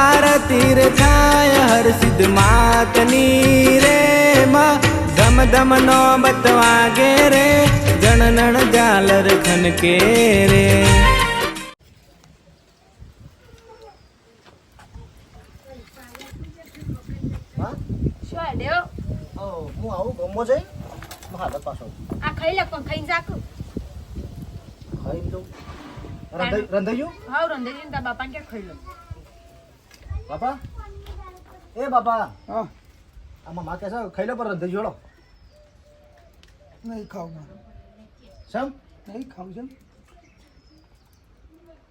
આરતી રે થાય હર સિદ્ધ માતની રે માં. ધમ ધમ નો બતવાગે રે જણનણ ઝાલર ખનકે રે? હું આવું ગમો હું હાલત પાછો. આ ખાઈ લે પણ ખાઈને જાકું. ખાઈ દઉં રંધાઈ રંધાયું હાવ રંધેરીને તારા બાપાને ક્યાં ખાઈ લો. બાપા? એ બાપા. હા. આમાં માં કહે છે ખાઈ લો પર રંધાઈ જોડો. નહીં ખાવ મારે. સમ નહીં ખાવ છે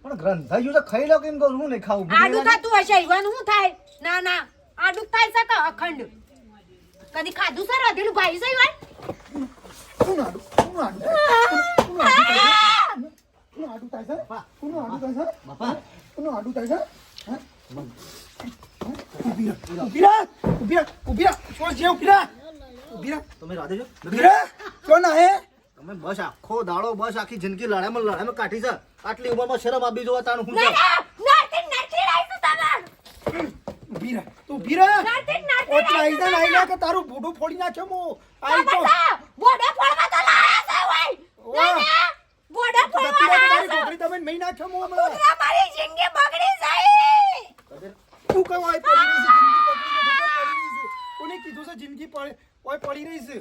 પણ રંધાઈ તો ખાઈ લો કેમ કહું હું નહીં ખાવું? આડું? થતું હશે ઈવન શું થાય? ના ના આડું થાય છે તો અખંડ. કદી ખાધું સર અધેલું ભાઈ છે ઈવન? કોનું આડું? કોનું આડું? આડું થાય? છે? કોનું આડું થાય છે? બાપા. કોનું આડું થાય છે? હા? ઊભી રહે, ઊભી રહે, ઊભી રહે, ઊભી રહે. છોડ જે ઊભી રહે. ઊભી રહે, તમે રાધે છો? ઊભી રહે. કોણ હે? તમે બસ આખો દાડો બસ આખી જિંદગી લડાઈમાં લડાઈમાં કાઢી છે. આટલી ઉંમરમાં શરમ આપી જોવા તાનું હું છે? ના ના ઊભી રહે તું ઊભી રહે. ઓટલા આઈ જા આઈ જા કે તારું ભૂડું ફોડી નાખ્યો મો. આઈ તો બોડે ફોડવા તો લાયા છે ભાઈ ના ના બોડે ફોડવા લાયા છે. છોકરી તમે મહિના નાખ્યો મો મારી જિંદગી બગડી જાય. તું કઈ ઓય પડી રહી છે છે, છે. કોને કીધું છે જિંદગી પડે ઓય પડી રહી છે?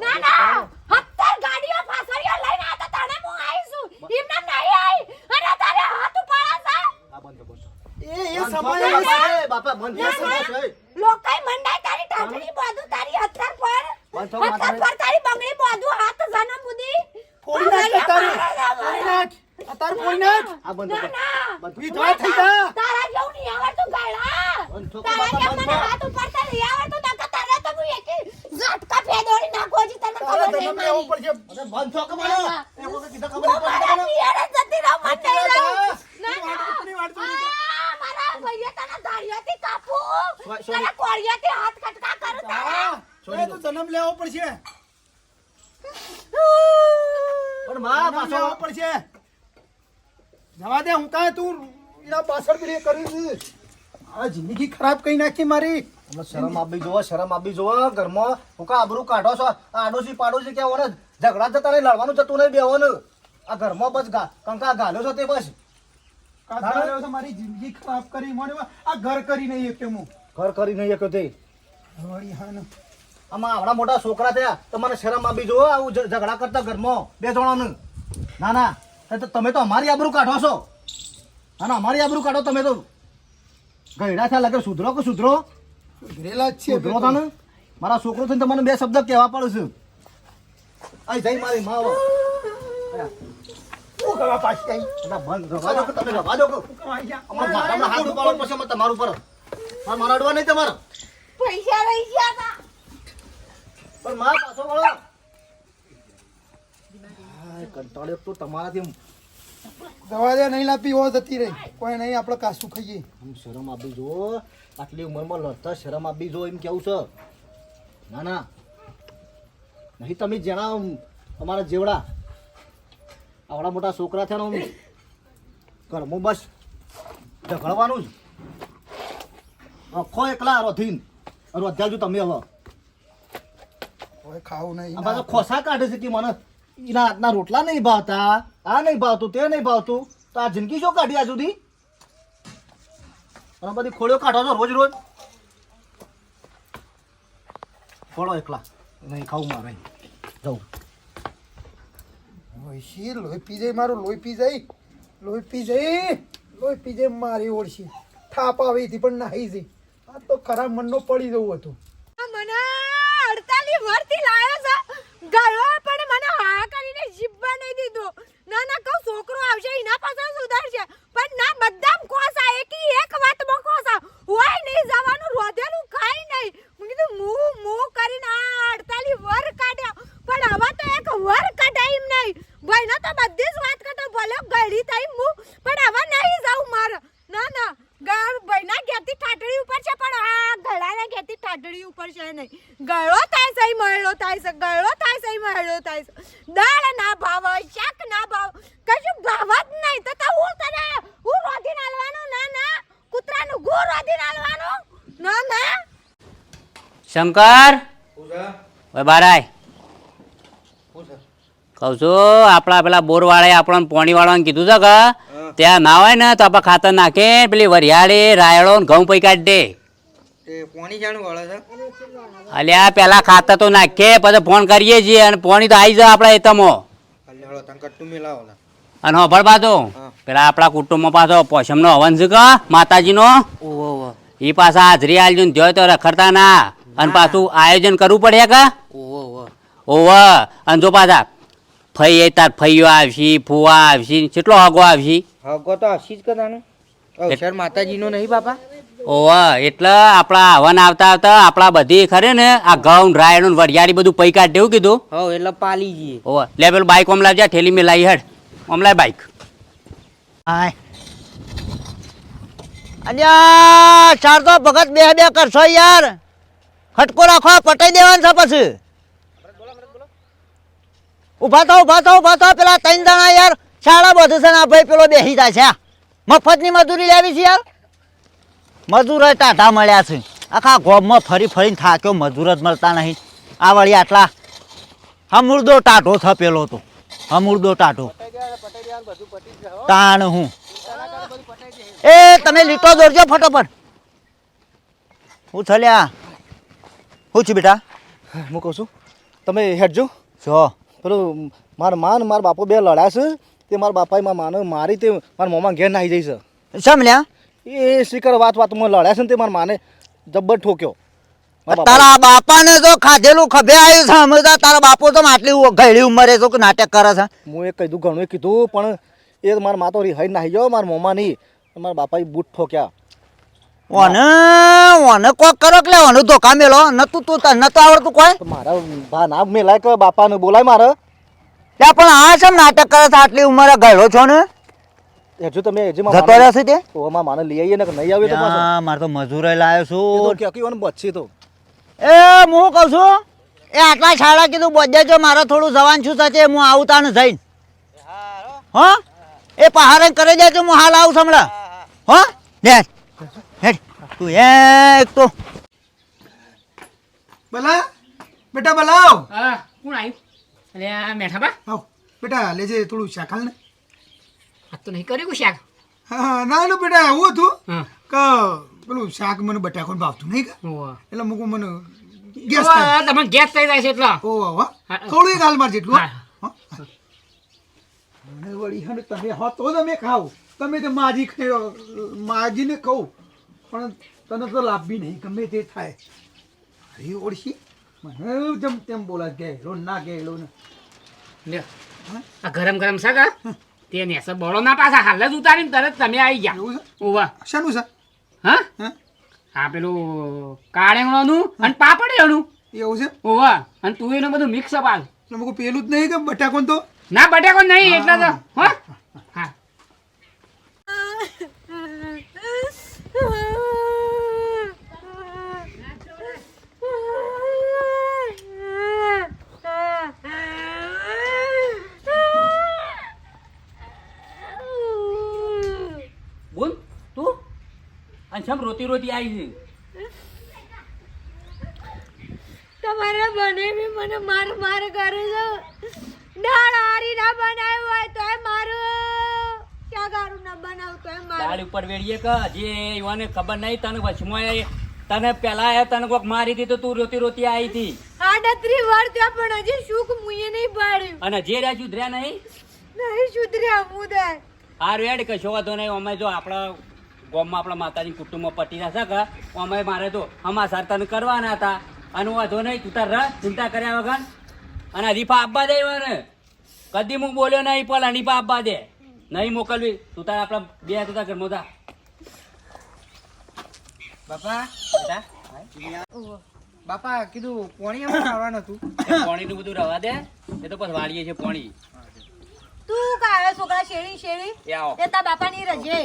ના ના હત્તર ગાડીઓ ફાસરીઓ લઈને આતા તને હું આવીશું. એમને નહીં આવી. અને તારે હાથ ઉપાડા આ બંધ બસ એ એ સમય છે. બાપા, એ બાપા બંધ થો, ના, છે લોકાઈ મંડાઈ તારી ટાંચણી બાંધું તારી હત્તર પર. હત્તર પર તારી બંગડી બાંધું હાથ જનમ બુદી ફોડી નાખ તારી ફોડી નાખ તારી ફોડી નાખ. આ બંધ ના બંધ થઈ જા તારા જેવું નહીં આવડતું ગાયડા બંધ થો, તારા બાપા, જેમ બંધ મને થો. હાથ ઉપાડતા નહીં આવડતું નકર તારે તો હું એકી ઝટકા ફેદોડી નાખો છી તને તારા ખબર નહીં જન્મ લેવો મારી. પડશે અરે બંધ થો કે મને? ના. એ વખતે કીધા હું ખબર નહીં મારા પડી પિયરે જ જતી રહું, મને નહીં રહું. તું ના, ના. વાટકુની વાટ જોડી દે. આ, મારા ભાઈએ તને દાઢીઓથી કાપું. Sorry, sorry. તને કોળિયોથી હાથ કટકા કરું તારા. હા, એ તો જન્મ લેવો પડશે પણ માં જન્મ લેવો પાછો પડશે જવા દે હું કાંઈ તું એના પાછળ પેલી કરી આ જિંદગી ખરાબ કરી નાખી મારી. શરમ આપી જોવો શરમ આપી જોવો. ઘરમાં હું કા આબરૂ કાઢો છો? આડોશી પાડોશી કે ઓને ઝઘડા જતા નહીં લડવાનું જતું નહીં બેવાનું આ ઘરમાં બસ કંકા ગાલ્યો છો તે બસ. મારી જિંદગી ખરાબ કરી મને આ ઘર કરી નહીં એક હું. ઘર કરી નહીં શક્યો તે. આમાં આવડા મોટા છોકરા થયા તમારે શરમ આપી જોવો આવું ઝઘડા કરતા ઘરમાં બે જણાનું. ના ના તો તમે તો અમારી આબરૂ કાઢો છો. ના ના અમારી આબરૂ કાઢો તમે તો ગયડા થયા લગે સુધરો કે સુધરો? સુધરેલા જ છે સુધરો તને? મારા છોકરો થઈને તમને બે શબ્દ કહેવા પડે છે. અહીં જઈ મારી માં આવો. શું કરવા પાછી આવી? એટલે બંધ રવા દો તમે રવા દો કે? શું કરવા આવી ગયા? અમારા હાથ ઉપાડો પછી અમે તમારું પર મારે મારા અડવા નહીં તમારે. પૈસા રહી ગયા તા. પણ માં પાછો વળો. કંટાળ્યો તો તમારાથી દવા દે નહીં લાપી હો જતી રહી. કોઈ નહીં આપણે કાસું ખાઈએ. શરમ આપી જો. આટલી ઉંમરમાં લડતા શરમ આપી જો એમ કેવું છે? ના ના. નહીં તમે જેના અમારા જેવડા. આવડા મોટા છોકરા થયા ને ઘરમાં બસ ઝઘડવાનું જ. આખો એકલા રોધીન. રોધ્યા છું તમે હવે. ખાવું નહીં ખોસા કાઢે છે કે મને? એના હાથના રોટલા નહીં ભાવતા આ નહીં ભાવતું તે નહીં ભાવતું તો આ જિંદગી શું કાઢી આ સુધી અને બધી ખોળીઓ કાઢો છો રોજ રોજ? ખોળો એકલા. નહીં ખાવું મારે. જવું ઓળશી લોહી પી જાય મારું લોહી પી જાય? લોહી પી જાય? લોહી પી જાય મારી ઓળશી. થાપ આવી હતી પણ નાહી જઈ આ તો ખરાબ મનનો પડી જવું હતું. મને અડતાલી વર્તી લાયો છે ગળો પણ મને હા કરીને જીભવા નહીં દીધો ના ના કહું છોકરો આવશે એના પાસે સુધારશે પણ ના બધા કોસા એકી એક વાતમાં કોસા હોય નહીં જવાનું રોધેલું ખાઈ નહીં મેં કીધું મું મું કરીને આ અડતાલી વર કાઢ્યા પણ હવે તો એક વર કઢાય એમ નહીં ભાઈ તો બધી જ વાત કરતો ભલે ગળી થઈ મું પણ હવે નહીં જાઉં મારે ના ના ગા- ભાઈના ઘેરથી ઠાટડી ઉપર છે પણ આ ગળાના ઘેરથી ઠાટડી ઉપર છે નહીં ગળો થાય છે મહેળો થાય છે ગળો થાય છે મહેળો થાય છે દાળ ના ભાવ શાક ના ભાવ કશું ભાવ જ નહીં તો તો હું તને હું રોધીને નથી નાલવાનું ના ના. શંકર? ઓય બારાય. કહું છું આપણા પેલા બોરવાળાએ આપણને પોણી વાળવાને કીધું છે કે ત્યાં ના હોય ને તો આપણે ખાતર નાખે પેલી વરિયાળી રાયડો ને ઘઉં પૈ કાઢી દે. એ પોણી જાણું વાળો છે? અલ્યા પેલા ખાતર તો નાખીએ પછી ફોન કરીએ છીએ અને પોણી તો આવી જાય આપણા એતમો અને હોભળ પાછો પેલા આપણા કુટુંબમાં પાછો પોષમનો હવન છે કે માતાજીનો? નો ઓહો. એ પાછા હાજરી આલજો ને જોય તો રખડતા ના. અને પાછું આયોજન કરવું પડે કે? ઓહો ઓહો. ઓવ અને જો પાછા ફઈ એ તાર ફઈઓ આવશી ફુવા આવશી કેટલો હગો આવશી? હગો તો આવશી જ કદાનું. અવસર માતાજીનો નહીં બાપા? ઓવ એટલે આપણા હવન આવતા આવતા આપણા બધી ખરે ને આ ઘઉં રાયડું ને વરિયાળી બધું પૈ કાઢ દેવું કીધું. હવ એટલે પાલી જઈએ ઓવ લે પેલું બાઈક ઓમ લાવજા ઠેલી મેં લાવી હેડ. ઓમ લાય બાઈક. હાય અલ્યા તો ભગત બે બે કરશો યાર. ખટકો રાખો, પટાઈ દેવાનું છે પછી. ઊભા થો ઊભા થો ઊભા થો પેલા ત્રણ જણા યાર, શાળા બધું છે ને ભાઈ પેલો બેસી જાય છે. મફતની મજૂરી લેવી છે યાર. મજૂર ટાઢા મળ્યા છે. આખા ગોમમાં ફરી ફરીને થાક્યો, મજૂર જ મળતા નહીં. આ વળી આટલા હમુરદો ટાઢો છે પેલો તો. હમુરદો ટાઢો. તાણ હું. એ તમે લીટો દોરજો ફટોફટ. હું થલ્યા હું છું બેટા. હું કહું છું તમે હેડજો છો પેલું મારા મા ને મારા બાપો બે લડ્યા છે તે મારા બાપાએ મારા માને મારી તે મારા મોમાં ઘેર નાહી જઈ છે. સમલ્યા એ શીકર વાત વાતમાં લડ્યા છે ને તે મારા માને જબ્બર ઠોક્યો. તારા બાપા બાપાને જો ખાધેલું ખભે આવ્યું છે અમે તારા બાપો તો આટલી ઘડી ઉંમરે તો નાટક કરે છે. હું એ કીધું ઘણું કીધું પણ એ મારા માતો રિહાઈ નાહી ગયો મારા મોમાં નહીં. મારા બાપાએ બૂટ ઠોક્યા. ઓને ઓને કોક કરો કે લે ઓને ધોકા મેલો? નતું તું તને તો આવડતું કોઈ? તો મારા ભા ના મેલાય કે બાપાને બોલાય મારે. ત્યાં પણ આ છે નાટક કરે છે? આટલી ઉંમરે ગયેલો છો ને? તમે હજી જતો રહેશે તે? તો મારા માને લઈ આવીએ ને નહીં આવે તો મારે તો મજૂરે લાવ્યો તો તો. એ હું કહું છું એ આટલા શાળા કીધું બધે જો મારે થોડું જવાન છું થશે હું આવું તાને જઈને. હો? એ પહાડે કરી દેજો હું હાલ આવું હમણાં. હો? લે હેડ તું એક તો. બલા બેટા બલાવ. હા કોણ આવ્યું આ મેઠા બા? આવ બેટા લેજે થોડું શાક હાલ ને. આ તો નહીં કર્યું શાક? હા ના ના બેટા એવું હતું કે પેલું શાક મને બટાકોને ભાવતું નહીં કે? એટલે મૂકું મને ગેસ તમે ગેસ થઈ જાય છે એટલે. ઓ હો થોડું એક હાલ માર જેટલું હા. વળી હે તમે હો તો તમે ખાવ. તમે તો માજી માજીને કહું પણ તને તો લાભ બી નહીં ગમે તે થાય. અરે ઓળશી. મને જેમ તેમ બોલા ગયેલો ના ગયેલો ને. લે આ ગરમ ગરમ શાક? તે સર બોળો ના પાછા હાલ જ ઉતારીને તરત તમે આવી ગયા. ઓવા શાનું છે? હા? હા. આ પેલું કાળેંગણોનું અને પાપડિયાનું. એવું છે? ઓવા અને તું એનું બધું મિક્સ અપ હાલ પેલું જ નહીં કે બટાકોન તો? ના બટેકો નહીં એટલે તો હો. અને છમ રોતી રોતી આવી છે. તમારા બને બી મને માર માર કરે છે. દાળ હારી ના બનાવ્યું હોય તો એ મારું. ક્યાં ગારું ના બનાવતો એ મારું. દાળ ઉપર વેડીએ કે જે યુવાને ખબર નહીં તને વચમાં તને પેલા એ તને કોક મારી હતી તો તું રોતી રોતી આવી હતી. આડત્રી વાર ત્યાં પણ હજી સુખ મુયે નહીં પાડ્યું. અને જે રહ્યા સુધર્યા નહીં? નહીં સુધર્યા હું દે. આ રેડ કશો વાંધો નહીં અમે જો આપણા ગામમાં આપણા માતાજી કુટુંબમાં પટી ના શકે અમે મારે તો અમાસાર તને કરવાના હતા. અને વાંધો નહીં તું તાર રહ ચિંતા કર્યા વગર. અને હરીફા આપવા દે મને. કદી હું બોલ્યો નહીં પણ હરીફા આપવા દે. નહીં મોકલવી. તું તાર આપણા બે હતા ઘરમાં તા બાપા બાપા કીધું પોણી અમે આવવાનું હતું? પોણી નું બધું રવા દે. એ તો પછી વાળીએ છે પોણી. તું કાવે છોકરા શેરી શેરી એ આવો. એ તા બાપાની રજે.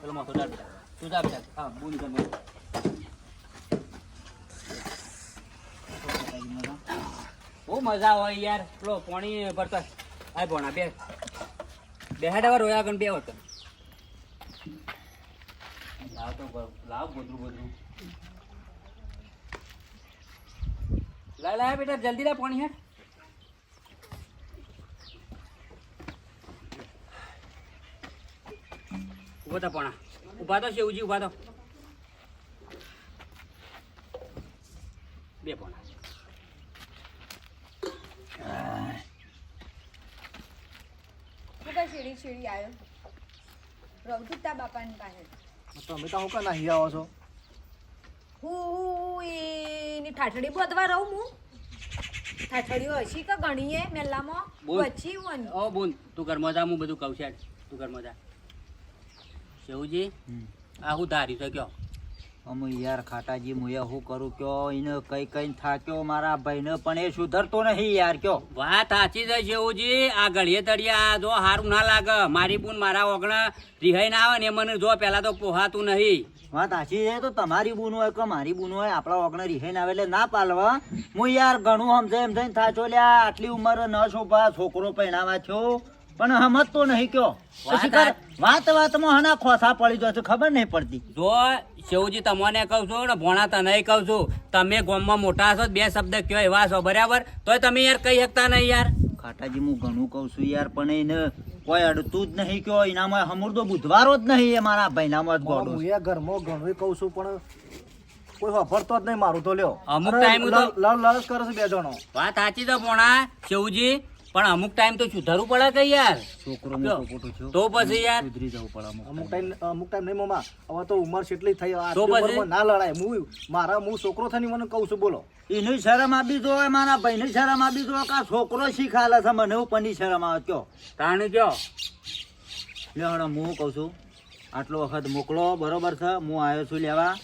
પેલો મોટો ડાળ તું જા બેટા હા બૂન કર. બહુ મજા હોય યાર. પેલો પાણી ભરતા. આ ભોણા બે. બે હાડા રોયા ગણ બે વખત લાવ તો લાવ ગોદરું ગોદરું. લાય લાય બેટા, જલ્દી લાય પાણી હેઠ ઊભો થા પોણા. ઊભા તો શેવજી ઊભા તો બે પોણા. શેરી શેરી આવ્યો રહું બાપાની પાસે. તમે તો હું આવો છો? હું એની ઠાઠડી બોધવા રહું હું. ઠાઠડીઓ હશી કે ગણીએ મેલામાં. પછી હું ઓ બોન તું ઘરમાં જા હું બધું કહું છે તું ઘરમાં જા. શિવજી આ હું ધાર્યું છે કયો? અમુ યાર ખાટાજી મુએ હું કરું કયો? એને કઈ કઈ થાક્યો મારા ભાઈને પણ એ સુધરતો નહીં યાર કયો. વાત સાચી છે શિવજી આ ઘડીએ તળિયા જો હારું ના લાગે. મારી બુન મારા ઓગણા રિહાઈ ના આવે ને મને જો પેલા તો પોહાતું નહીં. વાત સાચી છે? તો તમારી બુન હોય કે મારી બુન હોય આપણા ઓગણા રિહાઈ ના આવે એટલે ના પાલવા. હું યાર ઘણું સમજે એમ થઈને થાચો લ્યા આટલી ઉંમર ન શોભા છોકરો પહેણાવા છો પણ સમજતો નહીં કયો. વાત વાતમાં હના ખોસા પડી જશે ખબર નહીં પડતી. જો શિવજી તમને કહું છું ને ભોણા તને કહું છું તમે ગોમમાં મોટા છો બે શબ્દ કયો એવા છો બરાબર? તોય તમે યાર કહી શકતા નહીં યાર. ખાટાજી હું ઘણું કહું છું યાર પણ એને કોઈ અડતું જ નહીં કયો. એનામાં હમુરદો બુધવારો જ નહીં એ મારા ભાઈનામાં જ ગોડું હું એ ઘરમાં ઘણું કહું છું પણ કોઈ વાપરતો જ નહીં મારું તો લ્યો. અમુક ટાઈમ લડ જ કરે છે બે જણો. વાત સાચી તો ભોણા શિવજી પણ અમુક ટાઈમ તો સુધારવું પડે કે યાર? છોકરો જો, તો પછી યાર સુધરી જવું પડે અમુક અમુક ટાઈમ અમુક ટાઈમ નહીં મમા હવે તો ઉંમર કેટલી થઈ તો પછી? ના લડાય. હું મારા હું છોકરો થઈને મને કહું છું બોલો. એની શરમ આપી દો મારા ભાઈની શરમ આપી દો કે છોકરો શીખાલે છે મને ઉપરની શરમ આવે કયો? કારણ કયો? લે હણો હું કહું છું? આટલો વખત મોકલો બરોબર છે? હું આવ્યો છું લેવા.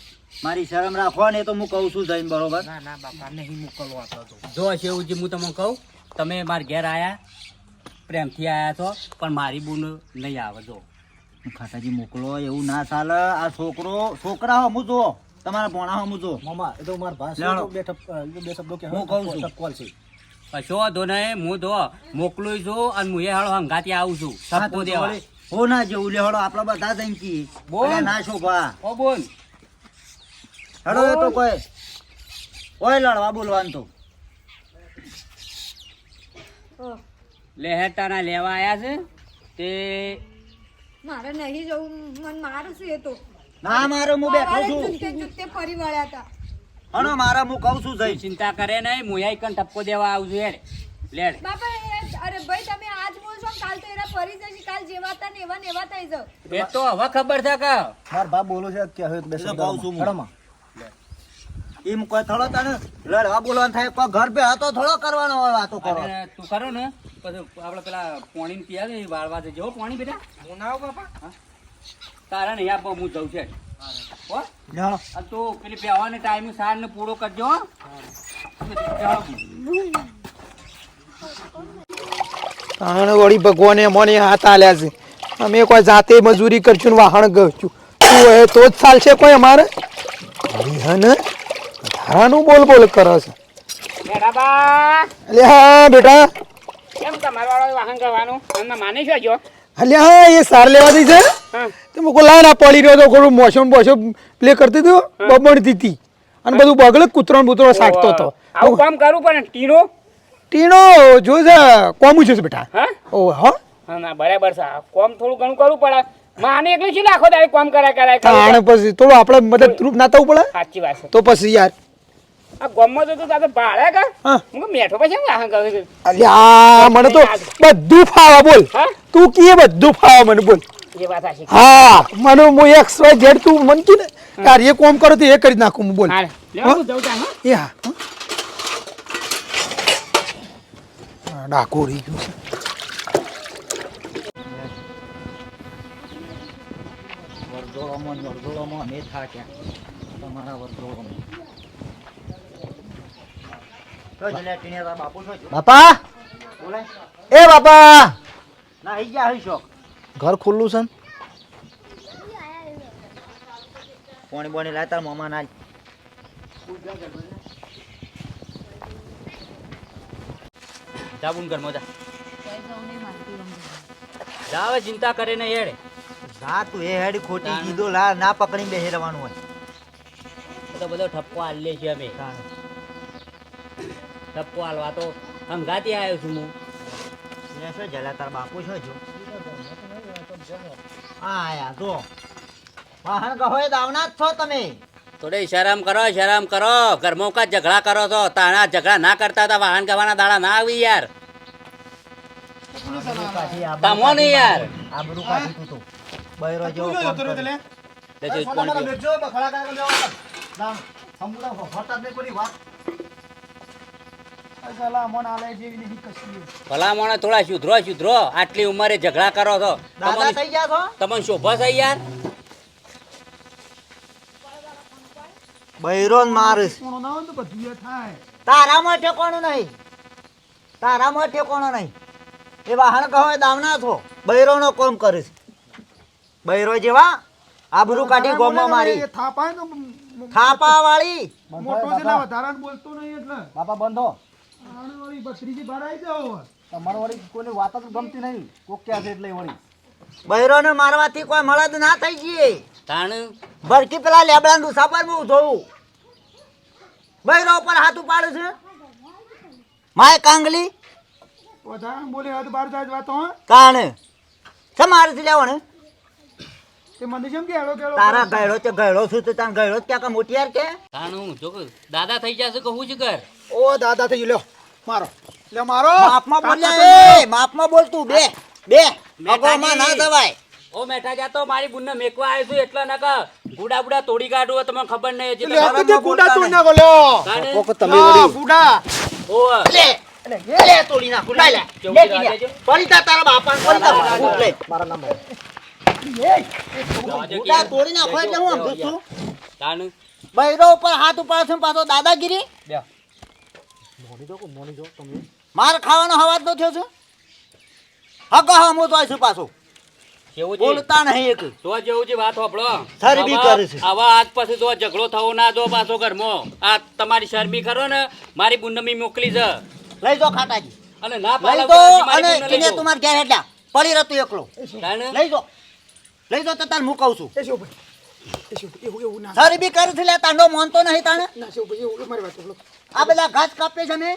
મારી શરમ રાખો ને તો હું કહું છું જઈને બરોબર? જો શિવજી હું તમને કહું તમે મારા ઘેર આયા પ્રેમથી આયા છો પણ મારી બુન નહીં આવે જો. ખાટાજી મોકલો એવું ના ચાલે. આ છોકરો છોકરા હું જો. તમારા ભોણા હું જો. મામા એ તો મારા ભાષ બે બે શબ્દો કે હું કહું છું. કોલ છે કશો વાંધો નહીં હું જો મોકલું છું અને હું એ હાળો હંગાતી આવું છું. હા, સપકો દેવા. હો ના જેવું લે હળો આપણા બધા જઈને કી બોલ. ના શોભા. ઓ બોલ. હળો એ તો કોઈ કોઈ લડવા બોલવાનું તો. લેહેટાના લેવા આયા છે તે મારે નહીં જવું. મન મારું છે એ તો. ના મારો હું બેઠો છું. જુત્તે ફરી વળ્યા હતા અનો મારા હું કહું છું તું જઈ. ચિંતા કરે નહીં હું કન ટપકો દેવા આવજો છું હેડ. લેડ. બાપા અરે ભાઈ તમે આજ બોલશો કાલ તો એરા ફરી જશે કાલ જેવા તા ને એવા ને એવા થઈ જાવ એ તો હવે ખબર છે કે માર બાપ બોલો છે કે હવે બેસો કહું છું હું. એમ કોઈ થોડો તને લડવા બોલવાનું થાય કોઈ ઘર પે હતો થોડો કરવાનો હોય વાતો કરો. તું કરો ને. પછી આપણે પેલા પોણી પીયા દે વાળવા દે જેવો પાણી બેટા. હું ના બાપા? તારા નહીં આપો હું જઉં છે. હો? તું પેલી પહેવાને ટાઈમ સાર ને પૂરો કરજો હો. તાણ વળી ભગવાને મને હાથ આલ્યા છે. અમે કોઈ જાતે મજૂરી કરશું ને વાહણ ગયું તું તો જ ચાલશે કોઈ અમારે. વળી હે ને વધારાનું બોલ બોલ કરે છે. અલે હા બેટા. કેમ તમારા વાળો વાહન કરવાનું? અમે માની છો જો? અલે હા એ સાર લેવા દઈ છે. તે મૂકો લાય ના પડી રહ્યો તો થોડું મોસમ બોસમ પ્લે કરતી હતી બબડતી હતી અને બધું બગડે કૂતરો બૂતરો સાકતો હતો. આવું કામ કરવું પડે ને ટીનો ટીણો જો છે કોમું છે બેટા. હા? ઓ હા. ના બરાબર છે. કોમ થોડું ઘણું કરવું પડે. માને એકલી છે આખો દાડી કોમ કરાય કરાય પછી થોડું આપણે મદદરૂપ ના થવું પડે? સાચી વાત તો પછી યાર આ ગામમાં તો તાતો ભાડે કા? હા. મેઠો પછી વાહન કરું છું? અલ્યા મને તો બધું ફાવા બોલ. હા? તું કીએ બધું ફાવા મને બોલ. એ વાત સાચી હા મને હું એક્સ વાય ઝેડ તું મન કી ને તાર એ કોમ કરો તો એ કરી નાખું હું બોલ. હાલે. લેવા હું જઉં હા? એ હા ડાકો રહી ગયું છે. વર્દોળોમાં ને અમે થાક્યા તમારા ટીણિયા બાપુ એ બાપા! ઘર ખુલ્લું છે પાણી પાણી લાતા મામા ના જાબુન મોજા જા. જા ચિંતા કરે ને હેડ. જા તું એ હેડ ખોટી કીધો લા ના પકડી બેહી રહેવાનું હોય. તો બધો ઠપકો આલે છે અમે. ઠપકો હાલવા તો હંગાતી આવ્યો છું હું. લે શું જલા તાર બાપુ છો? જો આ આયા તો વાહન કહો એ દાવના જ છો તમે. થોડે શરમ કરો શરમ કરો. ઘરમાં કા ઝઘડા કરો છો તાણા ઝઘડા ના કરતા હતા વાહન ગવાના દાડા ના આવી યાર. તમો ને કાઢી યાર. આબરૂ કાઢી તું તો. બૈરો જેવો તું કોમ જતો રહ્યો કરે. એટલે તે જે કોણ બેઠજો, બખડા કાકા લેવા. દામ, સમુદા હોતા જ નહીં કોઈની વાત. આ સાલા અમોને આલે જેવી નહીં કશી ભલા મોણે થોડા સુધરો સુધરો. આટલી ઉંમરે ઝઘડા કરો છો. તમને થઈ ગયા છો? તમને શોભા છે યાર? બૈરો ને તારા માટે કોણ નહીં. તારા માટે ઠેકોણું નહીં. એ વાહન કહો દામના છો. બૈરોનો કોમ કરીશ. બૈરો જેવા આબરૂ કાઢી ગોમો મારી. થાપા વાળી મોટો છે ને વધારાને બોલતો નહીં એટલે. બાપા બંધો. વળી બત્રીજી બાર આવી જાઓ તમારે વળી કોઈની વાત જ ગમતી નહીં. કોક ક્યાં છે એટલે વળી. બૈરોને મારવાથી કોઈ મળદ ના થઈ જઈએ તાણ? ભરકી પેલા લેબડા ડુસા પર હું જોઉં બૈરો ઉપર હાથ ઉપાડે છે. માય કાંગલી. બોલે હવે તો બાર જાય વાતો કાણે છે મારેથી લેવો મને જેમ કે હેડો કેળો તારા ગયડો તે ગયડો છું તો તારા ગયડો ક્યાં કા? મોટી યાર કે જો દાદા થઈ જશે કે હું જ કર ઓ દાદા થઈ ગયું લ્યો. મારો. લે મારો. માપમાં બોલ એ માપમાં બોલ તું. બે બે. અગોમાં ના દવાય ઓ મેઠા જા તો મારી બુનને મેકવા આવ્યો છું એટલે નક ગુડા ગુડા તોડી કાઢું તમને ખબર નહીં તો. તો ગુડા તોડી નાખો લ્યો કોક તમે વળી ગુડા. ઓ. લે લે. તોડી નાખો લે લે. લે કીધા. તારા બાપા પડી જા લે. મારા નામ ગુડા તોડી નાખો એટલે હું સમજુ છું. તાણ? બૈરો ઉપર હાથ ઉપાડે છે પાછો દાદાગીરી? મોની જો, મોની જો, તમે. માર ખાવાનો હવાજ નો થયો છે? હગો હમો તો આવીશું પાછો. બોલતા નહીં એક. તો જેવું છે વાત હોપળો શરમી કરે છે. આવા આજ પછી તો ઝઘડો થવો ના દો પાછો ઘરમાં. આ તમારી શરમી કરો ને મારી બુનને મી મોકલી છે. લઈ જો ખાટાજી. અને ના પાડો તો અને બુનને તમાર ઘેર હેડ્યા. પડી રહેતું એકલો. લઈ જાઓ. લઈ જો તો તાર હું કહું છું. એ શું ભાઈ? એ બી કરી એવું એવું ના શરમી કરે છે લે તાંડો માનતો નહીં તાણે. ના શું ભાઈ એવું મારી વાત આ બધા ઘાસ કાપે છે ને?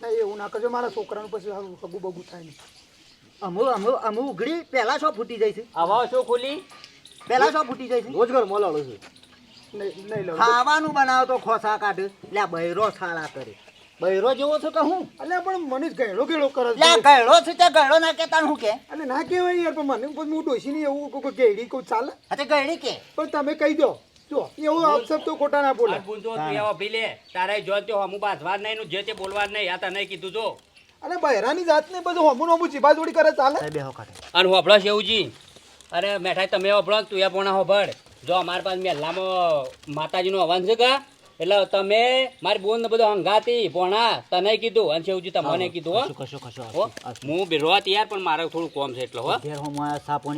ના એવું ના કરજો મારા છોકરાનું પછી સારું હગું બગું થાય નહીં. અમુ અમુ અમુ ઉઘડી પહેલા શો ફૂટી જાય છે? આવા શો ખોલી? પહેલા શો ફૂટી જાય છે? રોજ ઘર મોલાળો છે. નહીં નહીં લઉં ખાવાનું બનાવો તો ખોસા કાઢે. લે બૈરો છાળા કરે. બૈરો જેવો છો કે હું? એટલે પણ મને જ ગયડો ગેડો કરે લે છે. ગયડો છે તે ગયડો ના કેતા હું કે? અને ના કહેવાય યાર પણ મને હું ડોસી નહીં એવું કોઈ ગેડી કોઈ ચાલે? અતે ગયડી કે? પણ તમે કહી દો. જો એવું આપસબ તો ખોટા ના બોલે. આ બુન જો તું એવો ભીલે તારે જો તે હમુ બાજવા નહીં નું જે તે બોલવા નહીં આ તને કીધું જો. અને બહેરાની જાતને બધું હમું હમું ચીબા જોડી કરે ચાલે? બે બેહો કાઢે અને હોભળો શેવજી અરે મેઠાઈ તમે હોભળો તું એ પોણા હોભળ જો અમાર પાસે મેલ્લામાં માતાજીનો અવાજ છે કા? એટલે તમે મારી બોન ને બધું હંગાતી પોણા તને કીધું અને શેવજી તમને કીધું કશું કશો હું બેરવા તૈયાર પણ મારે થોડું કોમ છે એટલે હો.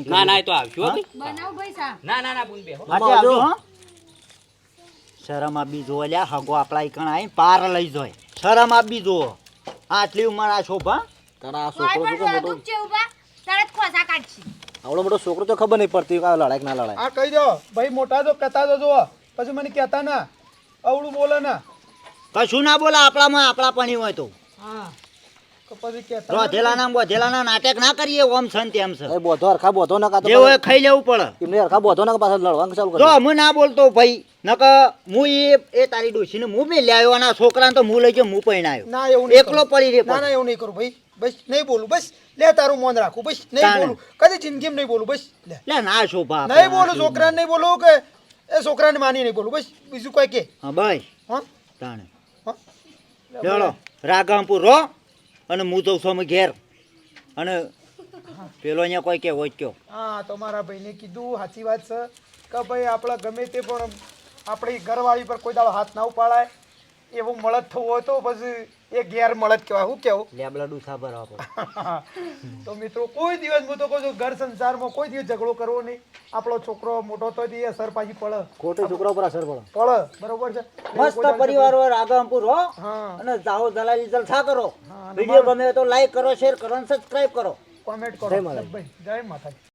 ના ના એ તો આવશું બનાવ ભાઈ ના ના ના બોન બે શરમ આપી જો લ્યા હગો આપણા ઈકણ આવીને પાર લઈ જોય. શરમ આપી જો આટલી ઉંમર આ શોભા તારા આ છોકરો મોટો છે ઊભા. તરત ખોસા કાઢશે. આવડો મોટો છોકરો તો ખબર નહીં પડતી કે આ લડાઈ ના લડાઈ. આ કહી દો ભાઈ મોટા જો કહેતા તો જુઓ. પછી મને કહેતા ના. અવળું બોલે ને. કશું ના બોલે આપણામાં આપણા પણ હોય તો. હા. તો પછી કહેતા ના. રોધેલા ના બોધેલા ના નાટક ના કરીએ ઓમ છે તેમ છે. બોધો હરખા બોધો ના કાં તો ખાઈ લેવું પડે. એમને હરખા બોધો ના પાછા લડવાનું ચાલુ જો કરે હું ના બોલતો ભાઈ નક હું એ એ તારી ડોશીને હું મેં લાવ્યો અને છોકરાને તો હું લઈ ગયો હું પૈણાયો ના એવું એકલો. પડી રે ના ના એવું નહીં કરું ભાઈ. બસ નહીં બોલું બસ. લે તારું મોન રાખું બસ. નહીં બોલું. કદી જિંદગીમાં નહીં બોલું બસ. લે. લે ના શોભા નહીં બોલું છોકરાને નહીં બોલું કે એ છોકરાને માની નહીં બોલું. બસ બીજું કોઈ કે. હા ભાઈ. હા? તાણે. હા? રાગામપુર રાગમપુર રો અને હું જઉં છું અમે ઘેર. અને પેલો અહીંયા કોઈ કે હોય કયો. હા તો મારા ભાઈને કીધું સાચી વાત છે. કે ભાઈ આપણે ગમે તે પણ આપણી ઘરવાળી પર કોઈ દાડો હાથ ના ઉપાડાય. એવું મળદ થવું હોય તો પછી એ ગેર મળત કહેવાય. શું કેવું? લેબલા ડૂસા ભરવા તો મિત્રો કોઈ દિવસ હું તો કહું છું ઘર સંસારમાં કોઈ દિવસ ઝઘડો કરવો નહીં. આપણો છોકરો મોટો તો એ અસર પાછી પડે. ખોટો છોકરા પર અસર પડે. પડે બરોબર છે? મસ્ત પરિવાર હોય રાગમપુર હો. અને જાઓ દલાલી જલસા કરો. વીડિયો ગમે તો લાઈક કરો શેર કરો અને સબસ્ક્રાઇબ કરો. કોમેન્ટ કરો. જય માતાજી.